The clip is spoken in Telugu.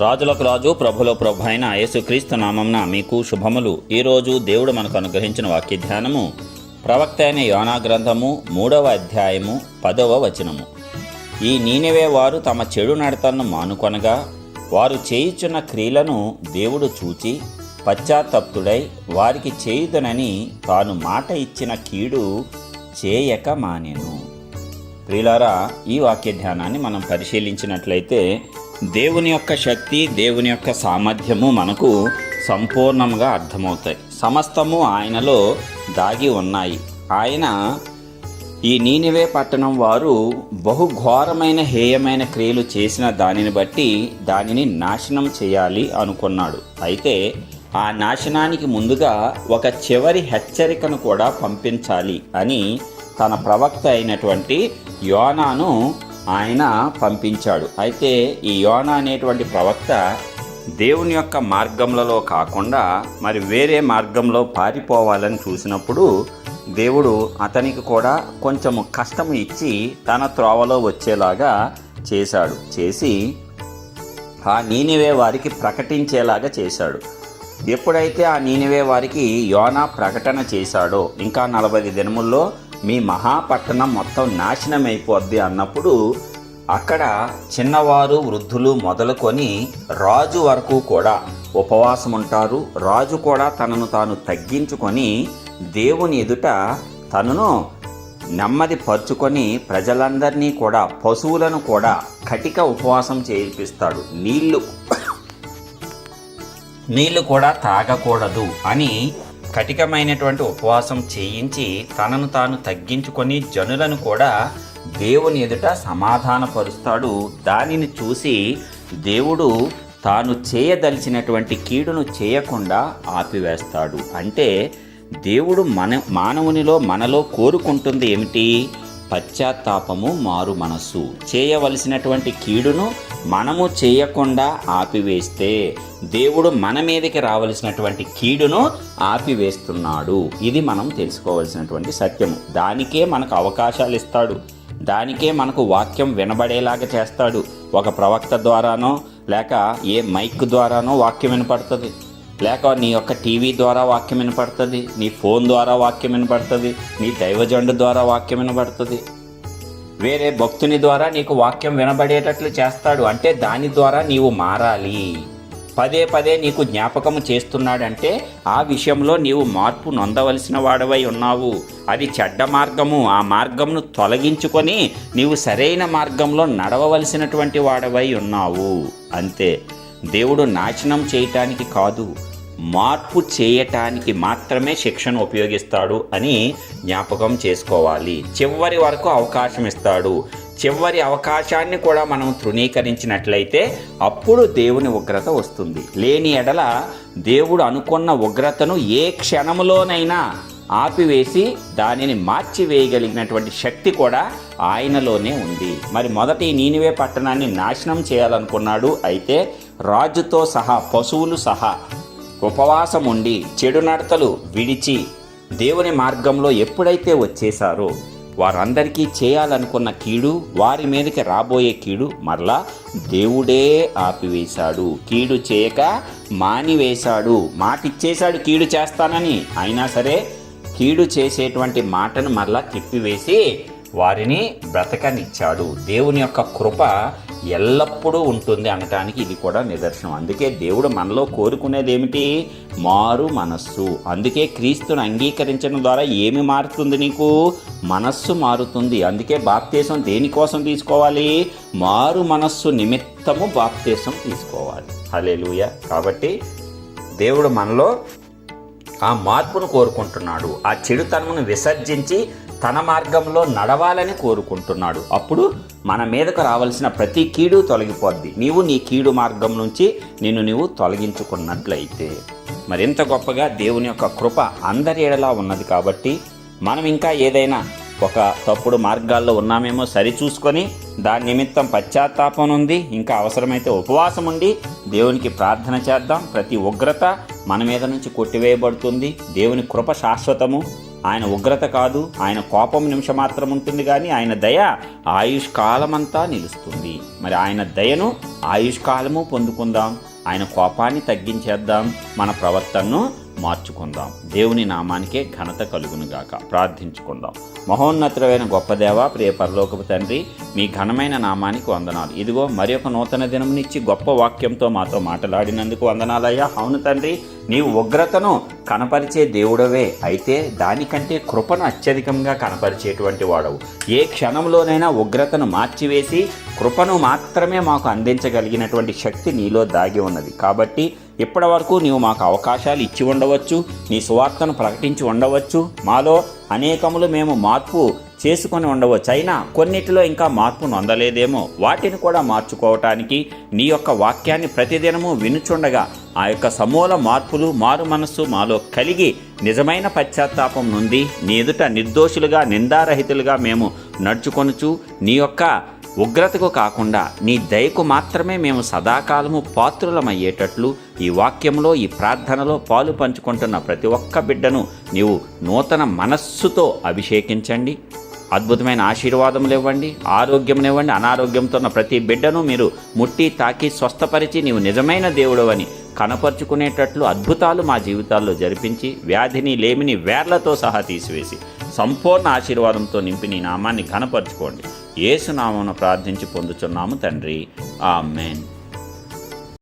రాజులకు రాజు ప్రభులో ప్రభు అయిన యేసుక్రీస్తు నామంన మీకు శుభములు. ఈరోజు దేవుడు మనకు అనుగ్రహించిన వాక్య ధ్యానము ప్రవక్త అయిన యోనా గ్రంథము మూడవ అధ్యాయము పదవ వచనము. ఈ నీనివే వారు తమ చెడు నడతను మానుకొనగా వారు చేయుచున్న క్రియలను దేవుడు చూచి పశ్చాత్తప్తుడై వారికి చేయుదనని తాను మాట ఇచ్చిన కీడు చేయక మానేను. ప్రియులారా ఈ వాక్య ధ్యానాన్ని మనం పరిశీలించినట్లయితే దేవుని యొక్క శక్తి దేవుని యొక్క సామర్థ్యము మనకు సంపూర్ణంగా అర్థమవుతాయి. సమస్తము ఆయనలో దాగి ఉన్నాయి. ఆయన ఈ నీనివే పట్టణం వారు బహు ఘోరమైన హేయమైన క్రియలు చేసిన దానిని బట్టి దానిని నాశనం చేయాలి అనుకున్నాడు. అయితే ఆ నాశనానికి ముందుగా ఒక చివరి హెచ్చరికను కూడా పంపించాలి అని తన ప్రవక్త అయినటువంటి యోనాను ఆయన పంపించాడు. అయితే ఈ యోన అనేటువంటి ప్రవక్త దేవుని యొక్క మార్గములలో కాకుండా మరి వేరే మార్గంలో పారిపోవాలని చూసినప్పుడు దేవుడు అతనికి కూడా కొంచెము కష్టం ఇచ్చి తన త్రోవలో వచ్చేలాగా చేశాడు. చేసి ఆ నీనివే వారికి ప్రకటించేలాగా చేశాడు. ఎప్పుడైతే ఆ నీనివే వారికి యోనా ప్రకటన చేశాడో ఇంకా నలభై దినముల్లో మీ మహాపట్టణం మొత్తం నాశనం అయిపోద్ది అన్నప్పుడు అక్కడ చిన్నవారు వృద్ధులు మొదలుకొని రాజు వరకు కూడా ఉపవాసం ఉంటారు రాజు కూడా తనను తాను తగ్గించుకొని దేవుని ఎదుట తనను నెమ్మది పరుచుకొని ప్రజలందరినీ కూడా పశువులను కూడా కటిక ఉపవాసం చేయిపిస్తాడు నీళ్ళు నీళ్ళు కూడా తాగకూడదు అని కటికమైనటువంటి ఉపవాసం చేయించి తనను తాను తగ్గించుకొని జనులను కూడా దేవుని ఎదుట సమాధానపరుస్తాడు. దానిని చూసి దేవుడు తాను చేయదలిచినటువంటి కీడును చేయకుండా ఆపివేస్తాడు. అంటే దేవుడు మన మానవునిలో మనలో కోరుకుంటుంది ఏమిటి? పశ్చాత్తాపము మారు మనస్సు. చేయవలసినటువంటి కీడును మనము చేయకుండా ఆపివేస్తే దేవుడు మన మీదకి రావలసినటువంటి కీడును ఆపివేస్తున్నాడు. ఇది మనం తెలుసుకోవలసినటువంటి సత్యము. దానికే మనకు అవకాశాలు ఇస్తాడు. దానికే మనకు వాక్యం వినబడేలాగా చేస్తాడు. ఒక ప్రవక్త ద్వారానో లేక ఏ మైక్ ద్వారానో వాక్యం వినపడుతుంది. లేక నీ యొక్క టీవీ ద్వారా వాక్యం వినపడుతుంది నీ ఫోన్ ద్వారా వాక్యం వినపడుతుంది నీ దైవజండు ద్వారా వాక్యం వినపడుతుంది. వేరే భక్తుని ద్వారా నీకు వాక్యం వినబడేటట్లు చేస్తాడు అంటే దాని ద్వారా నీవు మారాలి. పదే పదే నీకు జ్ఞాపకం చేస్తున్నాడంటే ఆ విషయంలో నీవు మార్పు నొందవలసిన వాడవై ఉన్నావు. అది చెడ్డ మార్గము ఆ మార్గంను తొలగించుకొని నీవు సరైన మార్గంలో నడవవలసినటువంటి వాడవై ఉన్నావు. అంతే. దేవుడు నాశనం చేయటానికి కాదు మార్పు చేయటానికి మాత్రమే శిక్షను ఉపయోగిస్తాడు అని జ్ఞాపకం చేసుకోవాలి. చివరి వరకు అవకాశం ఇస్తాడు. చివరి అవకాశాన్ని కూడా మనం తృణీకరించినట్లయితే అప్పుడు దేవుని ఉగ్రత వస్తుంది. లేని ఎడల దేవుడు అనుకున్న ఉగ్రతను ఏ క్షణములోనైనా ఆపివేసి దానిని మార్చివేయగలిగినటువంటి శక్తి కూడా ఆయనలోనే ఉంది. మరి మొదటి నీనివే పట్టణాన్ని నాశనం చేయాలనుకున్నాడు అయితే రాజుతో సహా పశువులు సహా ఉపవాసం ఉండి చెడు నడతలు విడిచి దేవుని మార్గంలో ఎప్పుడైతే వచ్చేసారో వారందరికీ చేయాలనుకున్న కీడు వారి మీదకి రాబోయే కీడు మరలా దేవుడే ఆపివేశాడు. కీడు చేయక మానివేశాడు. మాట ఇచ్చేశాడు కీడు చేస్తానని. అయినా సరే కీడు చేసేటువంటి మాటను మరలా తిప్పివేసి వారిని బ్రతకనిచ్చాడు. దేవుని యొక్క కృప ఎల్లప్పుడూ ఉంటుంది అనటానికి ఇది కూడా నిదర్శనం. అందుకే దేవుడు మనలో కోరుకునేది ఏమిటి మారు మనస్సు. అందుకే క్రీస్తును అంగీకరించడం ద్వారా ఏమి మారుతుంది నీకు? మనస్సు మారుతుంది. అందుకే బాప్తేశం దేనికోసం తీసుకోవాలి? మారు మనస్సు నిమిత్తము బాప్తేశం తీసుకోవాలి. హలేలుయ కాబట్టి దేవుడు మనలో ఆ మార్పును కోరుకుంటున్నాడు. ఆ చెడుతనమును విసర్జించి తన మార్గంలో నడవాలని కోరుకుంటున్నాడు. అప్పుడు మన మీదకు రావాల్సిన ప్రతి కీడు తొలగిపోద్ది. నీవు నీ కీడు మార్గం నుంచి నిన్ను నీవు తొలగించుకున్నట్లయితే. మరింత గొప్పగా దేవుని యొక్క కృప అందరి ఎడలా ఉన్నది కాబట్టి మనం ఇంకా ఏదైనా ఒక తప్పుడు మార్గాల్లో ఉన్నామేమో సరిచూసుకొని దాని నిమిత్తం పశ్చాత్తాపం ఉంది ఇంకా అవసరమైతే ఉపవాసం ఉండి దేవునికి ప్రార్థన చేద్దాం. ప్రతి ఉగ్రత మన మీద నుంచి కొట్టివేయబడుతుంది. దేవుని కృప శాశ్వతము. ఆయన ఉగ్రత కాదు ఆయన కోపం నిమిషం మాత్రం ఉంటుంది కానీ ఆయన దయ ఆయుష్కాలమంతా నిలుస్తుంది. మరి ఆయన దయను ఆయుష్కాలము పొందుకుందాం ఆయన కోపాన్ని తగ్గించేద్దాం మన ప్రవర్తనను మార్చుకుందాం. దేవుని నామానికే ఘనత కలుగునుగాక. ప్రార్థించుకుందాం. మహోన్నతమైన గొప్ప దేవ ప్రియ పరలోకపు తండ్రి మీ ఘనమైన నామానికి వందనాలు. ఇదిగో మరి ఒక నూతన దినంనిచ్చి గొప్ప వాక్యంతో మాతో మాట్లాడినందుకు వందనాలయ్యా. అవును తండ్రి నీవు ఉగ్రతను కనపరిచే దేవుడవే. అయితే దానికంటే కృపను అత్యధికంగా కనపరిచేటువంటి వాడవు. ఏ క్షణంలోనైనా ఉగ్రతను మార్చివేసి కృపను మాత్రమే మాకు అందించగలిగినటువంటి శక్తి నీలో దాగి ఉన్నది. కాబట్టి ఇప్పటి వరకు నీవు మాకు అవకాశాలు ఇచ్చి ఉండవచ్చు. నీ సువార్తను ప్రకటించి ఉండవచ్చు. మాలో అనేకములు మేము మార్పు చేసుకొని ఉండవచ్చు. అయినా కొన్నిటిలో ఇంకా మార్పు నొందలేదేమో వాటిని కూడా మార్చుకోవటానికి నీ యొక్క వాక్యాన్ని ప్రతిదినము వినుచుండగా ఆ యొక్క సమూల మార్పులు మారు మనస్సు మాలో కలిగి నిజమైన పశ్చాత్తాపం నుండి నీ ఎదుట నిర్దోషులుగా నిందారహితులుగా మేము నడుచుకొనుచు నీ యొక్క ఉగ్రతకు కాకుండా నీ దయకు మాత్రమే మేము సదాకాలము పాత్రులమయ్యేటట్లు ఈ వాక్యంలో ఈ ప్రార్థనలో పాలు పంచుకుంటున్న ప్రతి ఒక్క బిడ్డను నీవు నూతన మనస్సుతో అభిషేకించండి. అద్భుతమైన ఆశీర్వాదములు ఇవ్వండి. ఆరోగ్యమునివ్వండి అనారోగ్యంతో ఉన్న ప్రతి బిడ్డను మీరు ముట్టి తాకి స్వస్థపరిచి నీవు నిజమైన దేవుడవని కనపరుచుకునేటట్లు అద్భుతాలు మా జీవితాల్లో జరిపించి వ్యాధిని లేమిని వేర్లతో సహా తీసివేసి సంపూర్ణ ఆశీర్వాదంతో నింపి నీ నామాన్ని కనపరుచుకోండి ఏసునామమును ప్రార్థించి పొందుచున్నాము తండ్రి. ఆమెన్.